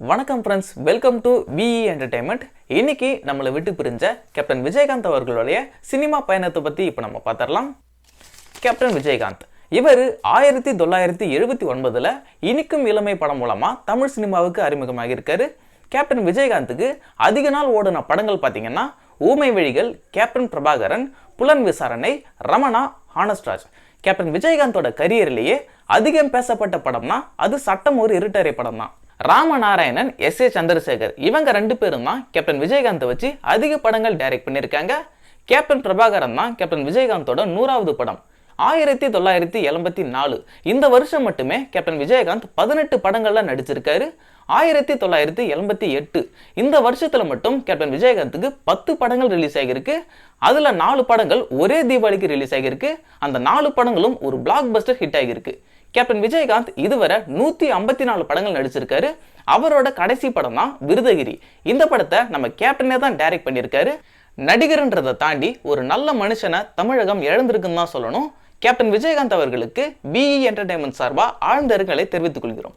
வணக்கம் friends welcome to V E entertainment இன்னைக்கு நம்மளை விட்டு பிரிஞ்ச கேப்டன் விஜயகாந்த் அவர்களுடைய சினிமா பயணத்தை பற்றி இப்போ நம்ம பார்த்துடலாம். கேப்டன் விஜயகாந்த் இவர் ஆயிரத்தி தொள்ளாயிரத்தி எழுபத்தி ஒன்பதில் இனிக்கும் இளமை படம் மூலமாக தமிழ் சினிமாவுக்கு அறிமுகமாகியிருக்காரு கேப்டன் விஜயகாந்துக்கு அதிக நாள் ஓடின படங்கள் பார்த்தீங்கன்னா ஊமை வழிகள் கேப்டன் பிரபாகரன் புலன் விசாரணை ரமணா ஹானஸ்ட்ராஜ் கேப்டன் விஜயகாந்தோட கரியர்லேயே அதிகம் பேசப்பட்ட படம்னா அது சட்டம் ஒரு இருட்டறை படம் தான் ராமநாராயணன் எஸ் ஏ சந்திரசேகர். இவங்க ரெண்டு பேரும் தான் கேப்டன் விஜயகாந்தை வச்சு அதிக படங்கள் டைரக்ட் பண்ணியிருக்காங்க கேப்டன் பிரபாகரன் தான் கேப்டன் விஜயகாந்தோட நூறாவது படம். ஆயிரத்தி தொள்ளாயிரத்தி எண்பத்தி நாலு. இந்த வருஷம் மட்டுமே கேப்டன் விஜயகாந்த் பதினெட்டு படங்கள்ல நடிச்சிருக்காரு. ஆயிரத்தி தொள்ளாயிரத்தி எண்பத்தி எட்டு. இந்த வருஷத்துல மட்டும் கேப்டன் விஜயகாந்துக்கு பத்து படங்கள் ரிலீஸ் ஆகியிருக்கு. அதுல நாலு படங்கள் ஒரே தீபாவளிக்கு ரிலீஸ் ஆகியிருக்கு. அந்த நாலு படங்களும் ஒரு பிளாக் பஸ்டர் ஹிட் ஆகியிருக்கு. கேப்டன் விஜயகாந்த் இதுவரை நூத்தி ஐம்பத்தி நாலு படங்கள் நடிச்சிருக்காரு. அவரோட கடைசி படம் தான் விருதகிரி. இந்த படத்தை நம்ம கேப்டனே தான் டைரக்ட் பண்ணியிருக்காரு. நடிகர்ன்றதை தாண்டி ஒரு நல்ல மனுஷனை தமிழகம் இழந்திருக்குன்னு தான் சொல்லணும். கேப்டன் விஜயகாந்த் அவர்களுக்கு பிஇ என்டர்டைன்மெண்ட் சார்பாக ஆழ்ந்த இரங்கலை தெரிவித்துக் கொள்கிறோம்.